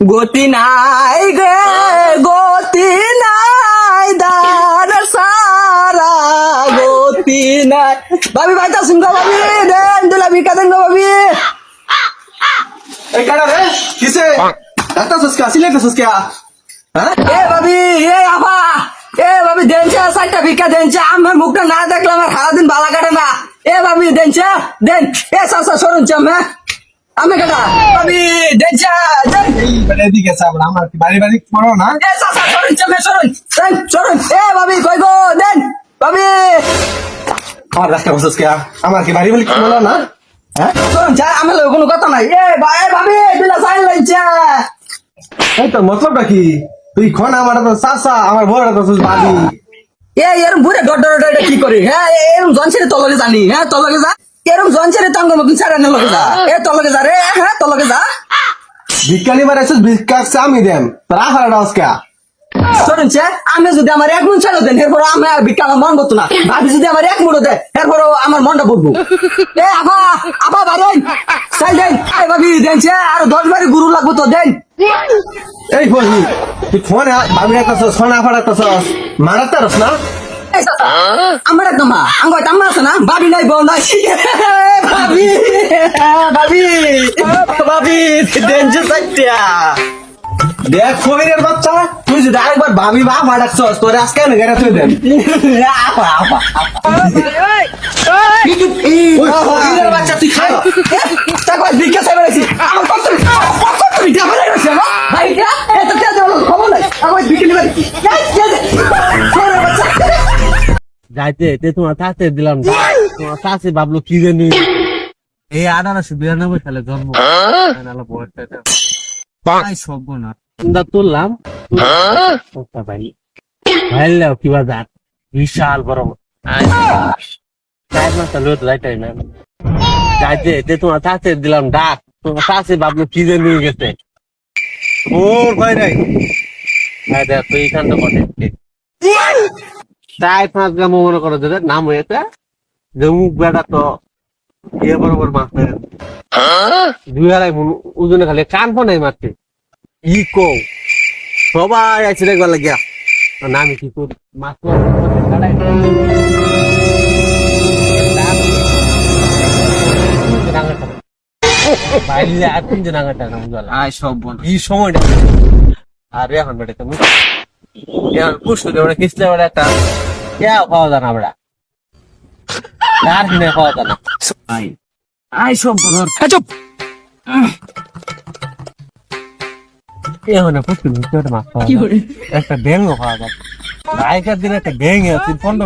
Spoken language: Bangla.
গতি নাই গে গতি নাই দান সারা গতি নাই। ভাবি ভাই তা শুনগো ভাবি দেন দিলা ভিকা দেন গো ভাবি। এই কাটা রে? কিসে? ডাক্তার সসকা সিলেক্ট সসকা হ্যাঁ? এ ভাবি এ আবা এ ভাবি দেনছে সাইটা ভিকা দেনছে। আমার মুখটা না দেখলে আমার সারাদিন বালা কাটে না। এ ভাবি দেনছে দেন। এ সাসা সরুন চামে আমি কাটা। ভাবি মানে এদিকে আছে আমার কি বাড়ি বাড়ি পড়ো না? কই গো? দেন ভাবি। আমার আমার কি বাড়ি বাড়ি পড়ো না? হ্যাঁ? আমার কোনো কথা নাই। এ ভাবি দিলা সাইন লাইছে। এই তো মতলবটা কি? তুই খন আমার তো সাসা আমার বড় তো বাড়ি এ এরম বুড়ে ডট ডট ডট কি করি? হ্যাঁ এরম জনছেরে তলকে জানি। হ্যাঁ তলকে যা। এরম জনছেরে তাঙ্গ মতন ছাড়া না লগে যা। এ তলকে যা রে হ্যাঁ তলকে যা। ভিক্ষানি মারে আছে আমি দেন তোর শোনেন আমি যদি আমার এক মুন ছেড়ে দেন এরপর আমি আর ভিক্ষা আমার মন করতো না। ভাবি যদি আমার এক মুড়ো দেয় এরপর আমার মনটা বলব। এ আবা আবা বারেন চাই দেন এই ভাবি দেনছে আর দশ বারি গুরু লাগবো তো দেন। এই বলি তুই ফোন ফোন আফা রাখতেছস মারাতারস না? আমার একদম মা। আঙ্গ আম্মা আছে না? ভাবি নাই বউ নাই। ভাবি। ভাবি। ভাবি দেনছে চাইতিয়া দেখ ফকিরের বাচ্চা তুই যদি আরেকবার ভাবি বা রাখছস তোর আজকে না গেরা তুই দেন ফকিরের বাচ্চা তুই খাই। তারপর ভিক্ষা চাইবে রাখছি আমার কত কত ভিক্ষা রাখছি আমার ভাইটা খবর নাই। আমার ভিক্ষা নিবে যাইতে এতে তোমার থাকতে দিলাম। তোমার চাষে ভাবলো কি জানি এই আঠারোশো বিরানব্বই সালে জন্ম। না চিন্তা তুললাম। ভাই। ভাইলাও বিশাল বড়। চার লোট যাইতাই না যাইতে এতে তোমার থাকতে দিলাম ডাক তোমার চাষে ভাবলো কি জানি গেছে। ওর ভাই নাই। হ্যাঁ দেখ তুই এখান তো বটে চার পাঁচ গ্রাম মনে করো যে নাম হয়েছে যে মুখ বেড়া তো ইয়ে বরাবর মাছ দুই আড়াই মন ওজনে খালি কান ফোনাই মারছে ই কো সবাই আছে দেখবার লাগিয়া। আর আমি কি করি? মাছ আর এখন বেটে তুমি এখন পুষ্ট বেড়ে একটা কে খাওয়া যায় না আমরা? আর কিনে খাওয়া যায় না? আই আয় সব বোন চুপ। এখন পুতুল মাছ খাওয়া। একটা ড্যাংও খাওয়া যায় আগেকার দিনে একটা ব্যাঙ আছে পনেরো